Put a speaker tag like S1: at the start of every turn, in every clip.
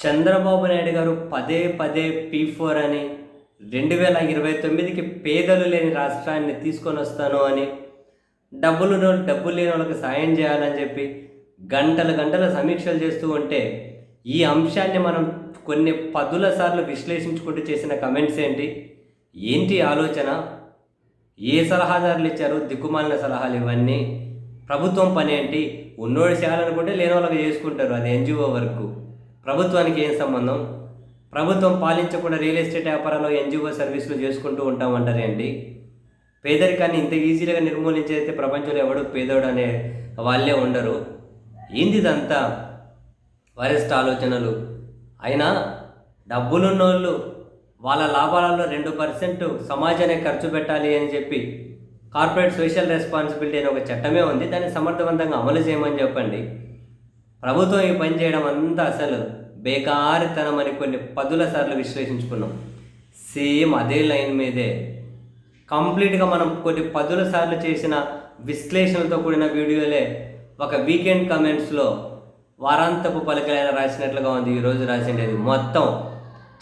S1: చంద్రబాబు నాయుడు గారు పదే పదే పీ ఫోర్ అని రెండు వేల ఇరవై తొమ్మిదికి పేదలు లేని రాష్ట్రాన్ని తీసుకొని వస్తాను అని డబ్బులు డబ్బులు లేని వాళ్ళకి సాయం చేయాలని చెప్పి గంటల గంటల సమీక్షలు చేస్తూ ఉంటే ఈ అంశాన్ని మనం కొన్ని పదుల సార్లు విశ్లేషించుకుంటూ చేసిన కమెంట్స్ ఏంటి? ఏంటి ఆలోచన? ఏ సలహాదారులు ఇచ్చారు? దిక్కుమాలిన సలహాలు ఇవన్నీ. ప్రభుత్వం పని ఏంటి? ఉన్నోడు చేయాలనుకుంటే లేని వాళ్ళకి చేసుకుంటారు. అది ఎన్జిఓ వరకు. ప్రభుత్వానికి ఏం సంబంధం? ప్రభుత్వం పాలించకుండా రియల్ ఎస్టేట్ వ్యాపారంలో ఎన్జిఓ సర్వీసులు చేసుకుంటూ ఉంటామంటారేంటి పేదరికాన్ని ఇంత ఈజీగా నిర్మూలించేదైతే ప్రపంచంలో ఎవడు పేదోడు అనే వాళ్ళే ఉండరు. ఏంది ఇదంతా వరెస్ట్ ఆలోచనలు. అయినా డబ్బులున్నోళ్ళు వాళ్ళ లాభాలలో రెండు పర్సెంట్ సమాజానికి ఖర్చు పెట్టాలి అని చెప్పి కార్పొరేట్ సోషల్ రెస్పాన్సిబిలిటీ అనే ఒక చట్టమే ఉంది. దాన్ని సమర్థవంతంగా అమలు చేయమని చెప్పండి. ప్రభుత్వం ఈ పని చేయడం అంతా అసలు బేకారితనం అని కొన్ని పదుల సార్లు విశ్లేషించుకున్నాం. సేమ్ అదే లైన్ మీదే. కంప్లీట్గా మనం కొన్ని పదుల సార్లు చేసిన విశ్లేషణలతో కూడిన వీడియోలే ఒక వీకెండ్ కమెంట్స్లో వారాంతపు పలికలైన రాసినట్లుగా ఉంది. ఈరోజు రాసిండేది మొత్తం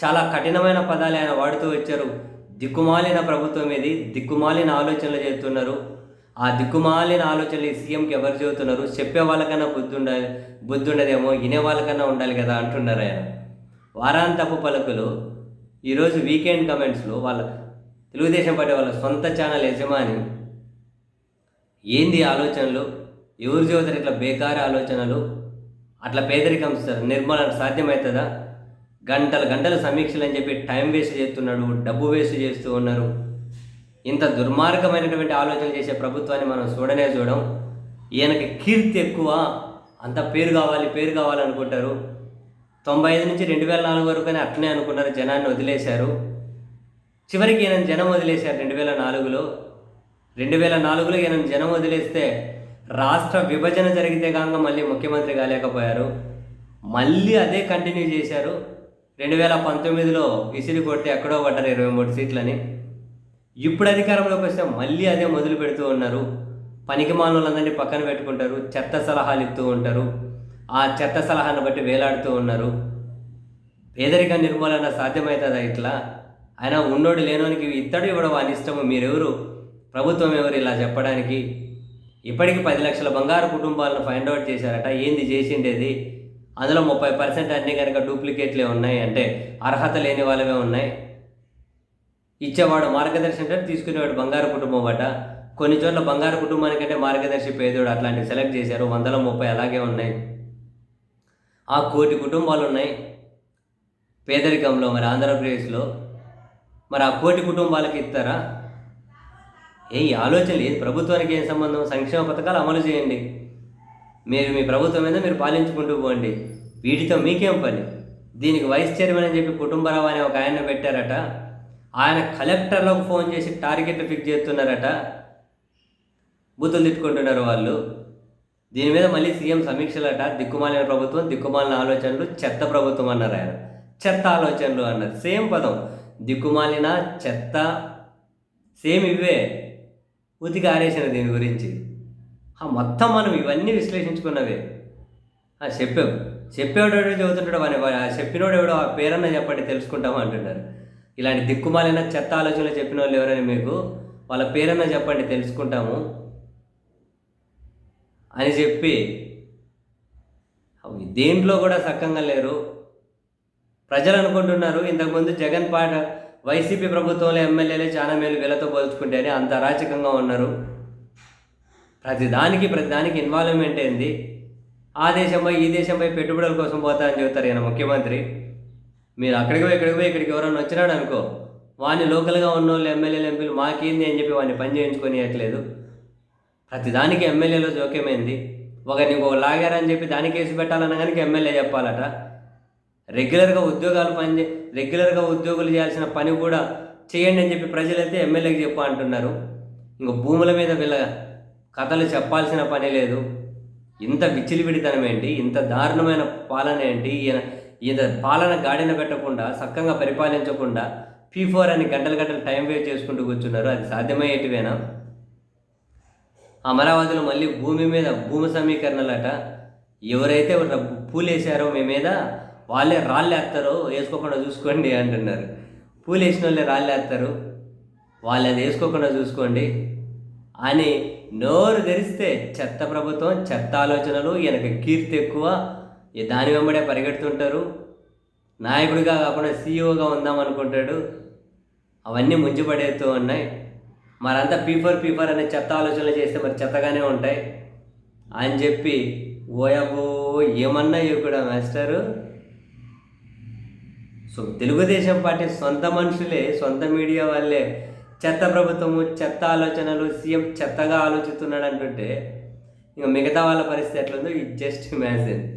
S1: చాలా కఠినమైన పదాలు ఆయన వాడుతూ వచ్చారు. దిక్కుమాలిన ప్రభుత్వం ఇది. దిక్కుమాలిన ఆలోచనలు చేస్తున్నారు. ఆ దిక్కుమాలిన ఆలోచనలు ఈ సీఎంకి ఎవరు చెబుతున్నారు? చెప్పే వాళ్ళకన్నా బుద్ధి ఉండాలి బుద్ధి ఉండదేమో వినే వాళ్ళకన్నా ఉండాలి కదా అంటున్నారు ఆయన. వారాంతపు పలుకులు ఈరోజు వీకెండ్ కమెంట్స్లో వాళ్ళ తెలుగుదేశం పార్టీ వాళ్ళ సొంత ఛానల్ యజమాని ఏంది ఆలోచనలు? ఎవరు చదువుతారు ఇట్లా బేకార ఆలోచనలు? అట్లా పేదరికం స- నిర్మూలన సాధ్యమవుతుందా గంటల గంటల సమీక్షలు అని చెప్పి టైం వేస్ట్ చేస్తున్నాడు డబ్బు వేస్ట్ చేస్తూ ఉన్నారు. ఇంత దుర్మార్గమైనటువంటి ఆలోచన చేసే ప్రభుత్వాన్ని మనం చూడనే చూడం. ఈయనకి కీర్తి ఎక్కువ అంత పేరు కావాలి పేరు కావాలనుకుంటారు తొంభై ఐదు నుంచి రెండు వేల నాలుగు వరకు అని అట్నే అనుకున్నారు జనాన్ని వదిలేశారు. చివరికి ఈయన జనం వదిలేశారు రెండు వేల నాలుగులో రెండు వేల నాలుగులో ఈయన జనం వదిలేస్తే రాష్ట్ర విభజన జరిగితే కాక మళ్ళీ ముఖ్యమంత్రి కాలేకపోయారు. మళ్ళీ అదే కంటిన్యూ చేశారు. రెండు వేల పంతొమ్మిదిలో విసిరి కొట్టి ఎక్కడో పడ్డారు ఇరవై మూడు సీట్లని. ఇప్పుడు అధికారంలోకి వస్తే మళ్ళీ అదే మొదలు పెడుతూ ఉన్నారు. పనికి మానవులందరినీ పక్కన పెట్టుకుంటారు. చెత్త సలహాలు ఇస్తూ ఉంటారు. ఆ చెత్త సలహాను బట్టి వేలాడుతూ ఉన్నారు. పేదరిక నిర్మూలన సాధ్యమవుతుందా ఇట్లా? అయినా ఉన్నోడు లేనోనికి ఇత్తడు ఇవ్వడం అని ఇష్టము మీరెవరు? ప్రభుత్వం ఎవరు ఇలా చెప్పడానికి? ఇప్పటికి పది లక్షల బంగారు కుటుంబాలను ఫైండ్ అవుట్ చేశారట. ఏంది చేసిండేది? అందులో ముప్పై పర్సెంట్ అన్నీ కనుక డూప్లికేట్లే ఉన్నాయి అంటే అర్హత లేని వాళ్ళవే ఉన్నాయి. ఇచ్చేవాడు మార్గదర్శి అంటే తీసుకునేవాడు బంగారు కుటుంబం అట. కొన్ని చోట్ల బంగారు కుటుంబానికంటే మార్గదర్శి పేదోడు అట్లాంటివి సెలెక్ట్ చేశారు. వందల ముప్పై అలాగే ఉన్నాయి. ఆ కోటి కుటుంబాలు ఉన్నాయి. పేదరికంలో మరి ఆంధ్రప్రదేశ్లో. మరి ఆ కోటి కుటుంబాలకి ఇస్తారా? ఏ ఆలోచన లేదు. ప్రభుత్వానికి ఏం సంబంధం? సంక్షేమ పథకాలు అమలు చేయండి. మీరు మీ ప్రభుత్వం మీద మీరు పాలించుకుంటూ పోండి. వీటితో మీకేం పని? దీనికి వైస్ చైర్మన్ అని చెప్పి కుటుంబరావు అనే ఒక ఆయన పెట్టారట. ఆయన కలెక్టర్లకు ఫోన్ చేసి టార్గెట్ ఫిక్స్ చేస్తున్నారట? బూతులు తిట్టుకుంటున్నారు వాళ్ళు. దీని మీద మళ్ళీ సీఎం సమీక్షలట. దిక్కుమాలిన ప్రభుత్వం దిక్కుమాలిన ఆలోచనలు చెత్త ప్రభుత్వం అన్నారు ఆయన. చెత్త ఆలోచనలు అన్నారు. సేమ్ పదం. దిక్కుమాలిన చెత్త సేమ్ ఇవే. ఉతికి ఆరేసిన దీని గురించి. ఆ మొత్తం మనం ఇవన్నీ విశ్లేషించుకున్నవే. ఆ, చెప్పావు. చెప్పేవాడు చదువుతుంటాడు అని చెప్పినోడు ఎవడో ఆ పేరన్నా చెప్పండి తెలుసుకుంటాము అంటున్నారు. ఇలాంటి దిక్కుమాలిన చెత్త ఆలోచనలు చెప్పిన వాళ్ళు ఎవరని మీకు వాళ్ళ పేరన్నా చెప్పండి తెలుసుకుంటాము అని చెప్పి దేంట్లో కూడా సక్కంగా లేరు. ప్రజలు అనుకుంటున్నారు ఇంతకుముందు జగన్ పాట వైసీపీ ప్రభుత్వంలో ఎమ్మెల్యేలే చాలా మేలు వీళ్ళతో పోల్చుకుంటేనే అంత అరాచకంగా ఉన్నారు. ప్రతి దానికి ప్రతి దానికి ఇన్వాల్వ్మెంట్ ఏంది? ఆ దేశంపై ఈ దేశంపై పెట్టుబడుల కోసం పోతా అని చెబుతారు ఈయన ముఖ్యమంత్రి. మీరు అక్కడికి పోయి ఇక్కడికి పోయి ఇక్కడికి ఎవరైనా వచ్చినాడు అనుకో వాడిని లోకల్గా ఉన్న వాళ్ళు ఎమ్మెల్యేలు ఎంపీలు మాకేంది అని చెప్పి వాడిని పని చేయించుకొనియట్లేదు. ప్రతిదానికి ఎమ్మెల్యేలో జోక్యమైంది. ఒకరిని ఇంకొక లాగారని చెప్పి దానికి కేసు పెట్టాలన్నా కానీ ఎమ్మెల్యే చెప్పాలట. రెగ్యులర్గా ఉద్యోగాలు పని చే- రెగ్యులర్గా ఉద్యోగులు చేయాల్సిన పని కూడా చేయండి అని చెప్పి ప్రజలైతే ఎమ్మెల్యేకి చెప్పు అంటున్నారు. ఇంక భూముల మీద వీళ్ళ కథలు చెప్పాల్సిన పని లేదు. ఇంత విచ్చిలివిడితనం ఏంటి? ఇంత దారుణమైన పాలన ఏంటి? ఈయన ఈయన పాలన గాడిన పెట్టకుండా సక్కంగా పరిపాలించకుండా పీ ఫోర్ అని గంటలు గంటలు టైం వేస్ట్ చేసుకుంటూ కూర్చున్నారు. అది సాధ్యమయ్యేటివేనా? అమరావతిలో మళ్ళీ భూమి మీద భూమి సమీకరణలట. ఎవరైతే పూలేశారో మీ మీద వాళ్ళే రాళ్ళు వేసుకోకుండా చూసుకోండి అంటున్నారు. పూలేసిన వాళ్ళే రాళ్ళు వేస్తారు వాళ్ళు అది వేసుకోకుండా చూసుకోండి అని నోరు తెరిస్తే చెత్త ప్రభుత్వం చెత్త ఆలోచనలు ఈయనకి కీర్తి ఎక్కువ. ఈ దాని వెంబడే పరిగెడుతుంటారు. నాయకుడిగా కాకుండా సీఈఓగా ఉందాం అనుకుంటాడు. అవన్నీ ముంచిపడేస్తూ ఉన్నాయి. మరంతా పీఫర్ పీఫర్ అనే చెత్త ఆలోచనలు చేస్తే మరి చెత్తగానే ఉంటాయి. అని చెప్పి ఓయబో ఏమన్నా కూడా మాస్టరు. సో తెలుగుదేశం పార్టీ సొంత మనుషులే సొంత మీడియా వాళ్ళే. చెత్త ప్రభుత్వము చెత్త ఆలోచనలు సీఎం చెత్తగా ఆలోచిస్తున్నాడు అంటుంటే ఇంకా మిగతా వాళ్ళ పరిస్థితి ఎట్లుందో ఇది జస్ట్ ఇమాజిన్.